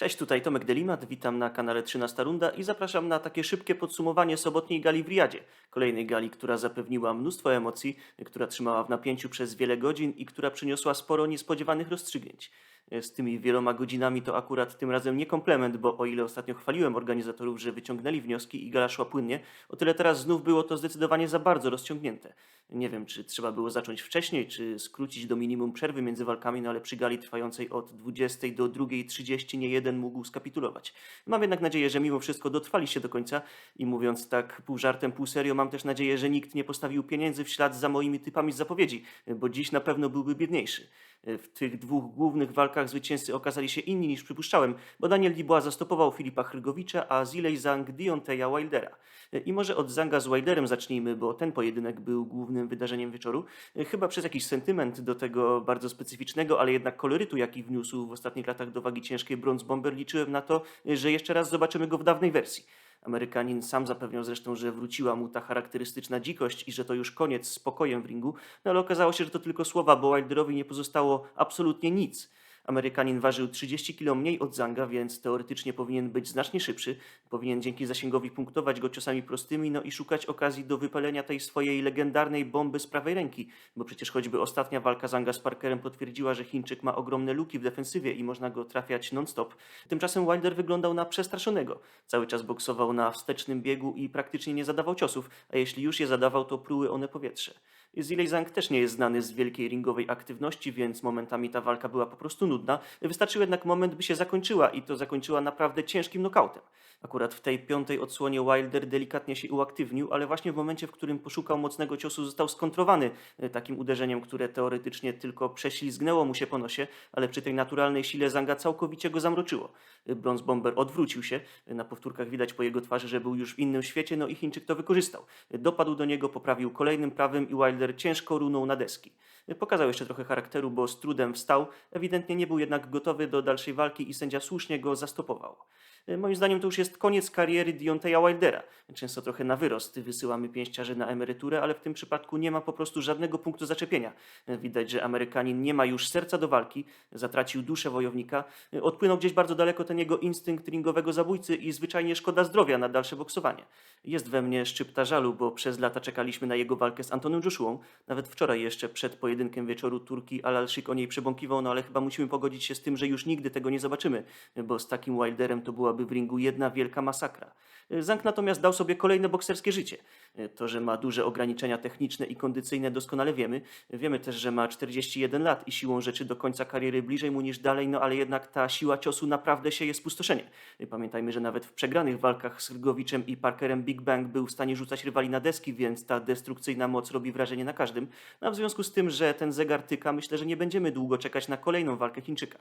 Cześć, tutaj Tomek Delimat, witam na kanale 13 Runda i zapraszam na takie szybkie podsumowanie sobotniej gali w Riyadzie. Kolejnej gali, która zapewniła mnóstwo emocji, która trzymała w napięciu przez wiele godzin i która przyniosła sporo niespodziewanych rozstrzygnięć. Z tymi wieloma godzinami to akurat tym razem nie komplement, bo o ile ostatnio chwaliłem organizatorów, że wyciągnęli wnioski i gala szła płynnie, o tyle teraz znów było to zdecydowanie za bardzo rozciągnięte. Nie wiem, czy trzeba było zacząć wcześniej, czy skrócić do minimum przerwy między walkami, no ale przy gali trwającej od 20 do 2.30 nie jeden mógł skapitulować. Mam jednak nadzieję, że mimo wszystko dotrwaliście do końca i mówiąc tak pół żartem, pół serio, mam też nadzieję, że nikt nie postawił pieniędzy w ślad za moimi typami z zapowiedzi, bo dziś na pewno byłby biedniejszy. W tych dwóch głównych walkach zwycięzcy okazali się inni niż przypuszczałem, bo Daniel Dubois zastopował Filipa Chrygowicza, a Zilej Zhang Dionteja Wildera. I może od Zanga z Wilderem zacznijmy, bo ten pojedynek był wydarzeniem wieczoru. Chyba przez jakiś sentyment do tego bardzo specyficznego, ale jednak kolorytu, jaki wniósł w ostatnich latach do wagi ciężkiej Bronze Bomber, liczyłem na to, że jeszcze raz zobaczymy go w dawnej wersji. Amerykanin sam zapewniał zresztą, że wróciła mu ta charakterystyczna dzikość i że to już koniec z spokojem w ringu, no ale okazało się, że to tylko słowa, bo Wilderowi nie pozostało absolutnie nic. Amerykanin ważył 30 kg mniej od Zanga, więc teoretycznie powinien być znacznie szybszy. Powinien dzięki zasięgowi punktować go ciosami prostymi, no i szukać okazji do wypalenia tej swojej legendarnej bomby z prawej ręki, bo przecież choćby ostatnia walka Zanga z Parkerem potwierdziła, że Chińczyk ma ogromne luki w defensywie i można go trafiać non-stop. Tymczasem Wilder wyglądał na przestraszonego. Cały czas boksował na wstecznym biegu i praktycznie nie zadawał ciosów, a jeśli już je zadawał, to pruły one powietrze. Zilej Zhang też nie jest znany z wielkiej ringowej aktywności, więc momentami ta walka była po prostu nudna. Wystarczył jednak moment, by się zakończyła i to zakończyła naprawdę ciężkim nokautem. Akurat w tej piątej odsłonie Wilder delikatnie się uaktywnił, ale właśnie w momencie, w którym poszukał mocnego ciosu, został skontrowany e, takim uderzeniem, które teoretycznie tylko prześlizgnęło mu się po nosie, ale przy tej naturalnej sile Zanga całkowicie go zamroczyło. Bronze Bomber odwrócił się, na powtórkach widać po jego twarzy, że był już w innym świecie, no i Chińczyk to wykorzystał. Dopadł do niego, poprawił kolejnym prawym i Wilder ciężko runął na deski. Pokazał jeszcze trochę charakteru, bo z trudem wstał, ewidentnie nie był jednak gotowy do dalszej walki i sędzia słusznie go zastopował. Moim zdaniem to już jest koniec kariery Deontaya Wildera. Często trochę na wyrost wysyłamy pięściarzy na emeryturę, ale w tym przypadku nie ma po prostu żadnego punktu zaczepienia. Widać, że Amerykanin nie ma już serca do walki, zatracił duszę wojownika, odpłynął gdzieś bardzo daleko ten jego instynkt ringowego zabójcy i zwyczajnie szkoda zdrowia na dalsze boksowanie. Jest we mnie szczypta żalu, bo przez lata czekaliśmy na jego walkę z Antonem Joshuą. Nawet wczoraj jeszcze przed pojedynkiem wieczoru Turki Alalszyk o niej przebąkiwał, no ale chyba musimy pogodzić się z tym, że już nigdy tego nie zobaczymy, bo z takim Wilderem to byłaby w ringu jedna wielka masakra. Zank natomiast dał sobie kolejne bokserskie życie. To, że ma duże ograniczenia techniczne i kondycyjne doskonale wiemy. Wiemy też, że ma 41 lat i siłą rzeczy do końca kariery bliżej mu niż dalej, no ale jednak ta siła ciosu naprawdę sieje spustoszenie. Pamiętajmy, że nawet w przegranych walkach z Rgowiczem i Parkerem Big Bang był w stanie rzucać rywali na deski, więc ta destrukcyjna moc robi wrażenie na każdym. No, w związku z tym, że ten zegar tyka, myślę, że nie będziemy długo czekać na kolejną walkę Chińczyka.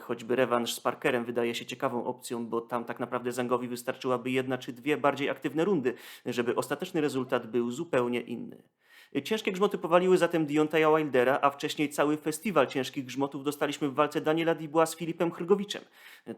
Choćby rewanż z Parkerem wydaje się ciekawą opcją, bo tam tak naprawdę Zangowi wystarczyłaby jedna czy dwie bardziej aktywne rundy, żeby ostateczny rezultat był zupełnie inny. Ciężkie grzmoty powaliły zatem Deontaya Wildera, a wcześniej cały festiwal ciężkich grzmotów dostaliśmy w walce Daniela Dubois z Filipem Chrgowiczem.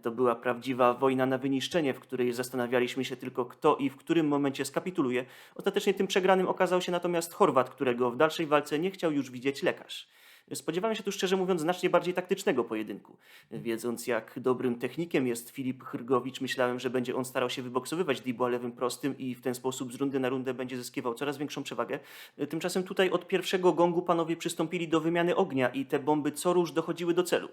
To była prawdziwa wojna na wyniszczenie, w której zastanawialiśmy się tylko kto i w którym momencie skapituluje. Ostatecznie tym przegranym okazał się natomiast Chorwat, którego w dalszej walce nie chciał już widzieć lekarz. Spodziewałem się tu szczerze mówiąc znacznie bardziej taktycznego pojedynku. Wiedząc jak dobrym technikiem jest Filip Chrgowicz, myślałem, że będzie on starał się wyboksowywać Diboa lewym prostym i w ten sposób z rundy na rundę będzie zyskiwał coraz większą przewagę. Tymczasem tutaj od pierwszego gongu panowie przystąpili do wymiany ognia i te bomby co róż dochodziły do celu.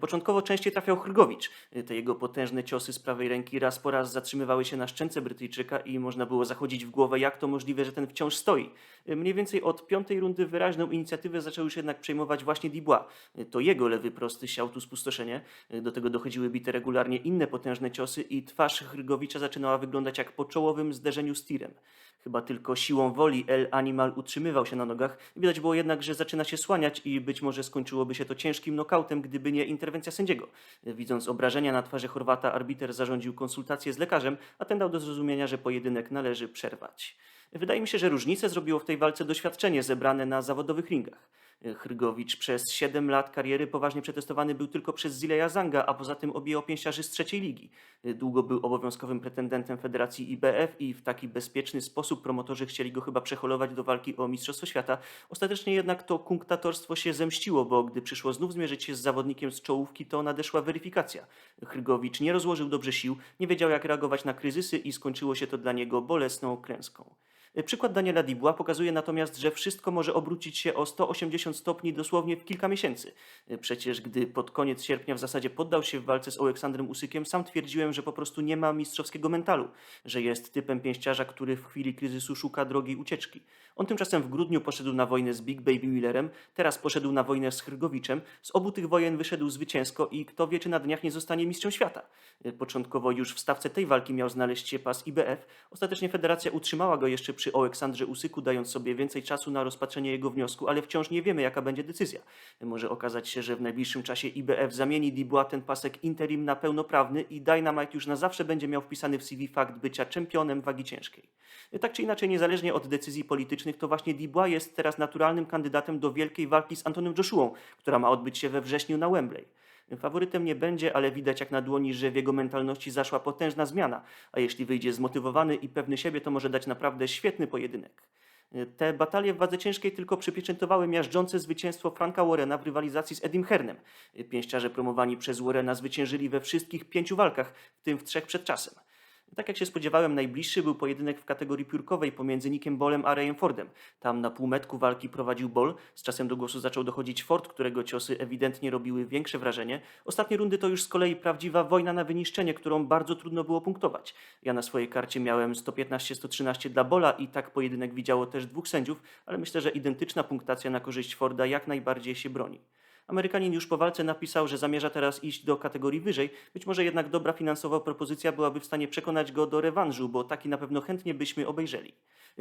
Początkowo częściej trafiał Chrgowicz. Te jego potężne ciosy z prawej ręki raz po raz zatrzymywały się na szczęce Brytyjczyka i można było zachodzić w głowę, jak to możliwe, że ten wciąż stoi. Mniej więcej od piątej rundy wyraźną inicjatywę zaczął już jednak przejmować właśnie Dubois. To jego lewy prosty siał tu spustoszenie. Do tego dochodziły bite regularnie inne potężne ciosy i twarz Chrgowicza zaczynała wyglądać jak po czołowym zderzeniu z tirem. Chyba tylko siłą woli El Animal utrzymywał się na nogach. Widać było jednak, że zaczyna się słaniać i być może skończyłoby się to ciężkim nokautem, gdyby nie interwencja sędziego. Widząc obrażenia na twarzy Chorwata, arbiter zarządził konsultację z lekarzem, a ten dał do zrozumienia, że pojedynek należy przerwać. Wydaje mi się, że różnicę zrobiło w tej walce doświadczenie zebrane na zawodowych ringach. Hrgowicz przez 7 lat kariery poważnie przetestowany był tylko przez Zileja Zanga, a poza tym objęł pięściarzy z trzeciej ligi. Długo był obowiązkowym pretendentem Federacji IBF i w taki bezpieczny sposób promotorzy chcieli go chyba przeholować do walki o Mistrzostwo Świata. Ostatecznie jednak to kunktatorstwo się zemściło, bo gdy przyszło znów zmierzyć się z zawodnikiem z czołówki, to nadeszła weryfikacja. Hrgowicz nie rozłożył dobrze sił, nie wiedział jak reagować na kryzysy i skończyło się to dla niego bolesną klęską. Przykład Daniela Dibła pokazuje natomiast, że wszystko może obrócić się o 180 stopni dosłownie w kilka miesięcy. Przecież gdy pod koniec sierpnia w zasadzie poddał się w walce z Aleksandrem Usykiem, sam twierdziłem, że po prostu nie ma mistrzowskiego mentalu, że jest typem pięściarza, który w chwili kryzysu szuka drogiej ucieczki. On tymczasem w grudniu poszedł na wojnę z Big Baby Millerem, teraz poszedł na wojnę z Hrgowiczem. Z obu tych wojen wyszedł zwycięsko i kto wie, czy na dniach nie zostanie mistrzem świata. Początkowo już w stawce tej walki miał znaleźć się pas IBF. Ostatecznie federacja utrzymała go jeszcze przy Aleksandrze Usyku, dając sobie więcej czasu na rozpatrzenie jego wniosku, ale wciąż nie wiemy, jaka będzie decyzja. Może okazać się, że w najbliższym czasie IBF zamieni Dubois ten pasek interim na pełnoprawny i Dynamite już na zawsze będzie miał wpisany w CV fakt bycia czempionem wagi ciężkiej. Tak czy inaczej, niezależnie od decyzji politycznych, to właśnie Dubois jest teraz naturalnym kandydatem do wielkiej walki z Antonym Joshuą, która ma odbyć się we wrześniu na Wembley. Faworytem nie będzie, ale widać jak na dłoni, że w jego mentalności zaszła potężna zmiana, a jeśli wyjdzie zmotywowany i pewny siebie, to może dać naprawdę świetny pojedynek. Te batalie w wadze ciężkiej tylko przypieczętowały miażdżące zwycięstwo Franka Warrena w rywalizacji z Edim Hernem. Pięściarze promowani przez Warrena zwyciężyli we wszystkich pięciu walkach, w tym w trzech przed czasem. Tak jak się spodziewałem, najbliższy był pojedynek w kategorii piórkowej pomiędzy Nickiem Bolem a Rayem Fordem. Tam na półmetku walki prowadził Bol, z czasem do głosu zaczął dochodzić Ford, którego ciosy ewidentnie robiły większe wrażenie. Ostatnie rundy to już z kolei prawdziwa wojna na wyniszczenie, którą bardzo trudno było punktować. Ja na swojej karcie miałem 115-113 dla Bola i tak pojedynek widziało też dwóch sędziów, ale myślę, że identyczna punktacja na korzyść Forda jak najbardziej się broni. Amerykanin już po walce napisał, że zamierza teraz iść do kategorii wyżej. Być może jednak dobra finansowa propozycja byłaby w stanie przekonać go do rewanżu, bo taki na pewno chętnie byśmy obejrzeli.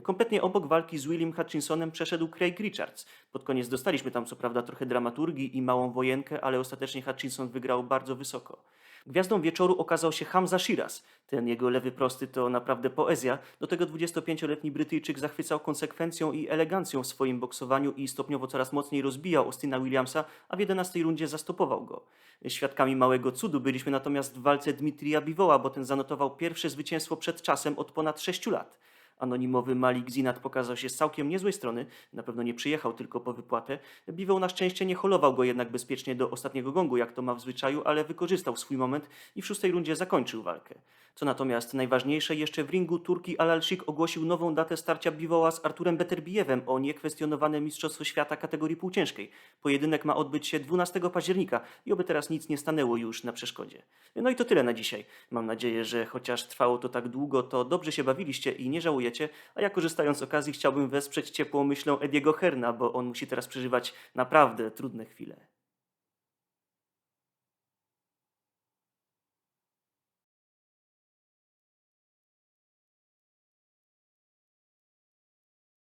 Kompletnie obok walki z Willim Hutchinsonem przeszedł Craig Richards. Pod koniec dostaliśmy tam co prawda trochę dramaturgii i małą wojenkę, ale ostatecznie Hutchinson wygrał bardzo wysoko. Gwiazdą wieczoru okazał się Hamza Shiraz. Ten jego lewy prosty to naprawdę poezja. Do tego 25-letni Brytyjczyk zachwycał konsekwencją i elegancją w swoim boksowaniu i stopniowo coraz mocniej rozbijał Austina Williamsa, a w 11 rundzie zastopował go. Świadkami małego cudu byliśmy natomiast w walce Dmitrija Biwoła, bo ten zanotował pierwsze zwycięstwo przed czasem od ponad 6 lat. Anonimowy Malik Zinat pokazał się z całkiem niezłej strony, na pewno nie przyjechał tylko po wypłatę. Biwał na szczęście nie holował go jednak bezpiecznie do ostatniego gongu, jak to ma w zwyczaju, ale wykorzystał swój moment i w szóstej rundzie zakończył walkę. Co natomiast najważniejsze, jeszcze w ringu Turki Al-Alshik ogłosił nową datę starcia Biwoła z Arturem Beterbijewem o niekwestionowane Mistrzostwo Świata kategorii półciężkiej. Pojedynek ma odbyć się 12 października i oby teraz nic nie stanęło już na przeszkodzie. No i to tyle na dzisiaj. Mam nadzieję, że chociaż trwało to tak długo, to dobrze się bawiliście i nie żałujecie, a ja korzystając z okazji chciałbym wesprzeć ciepłą myślą Ediego Herna, bo on musi teraz przeżywać naprawdę trudne chwile.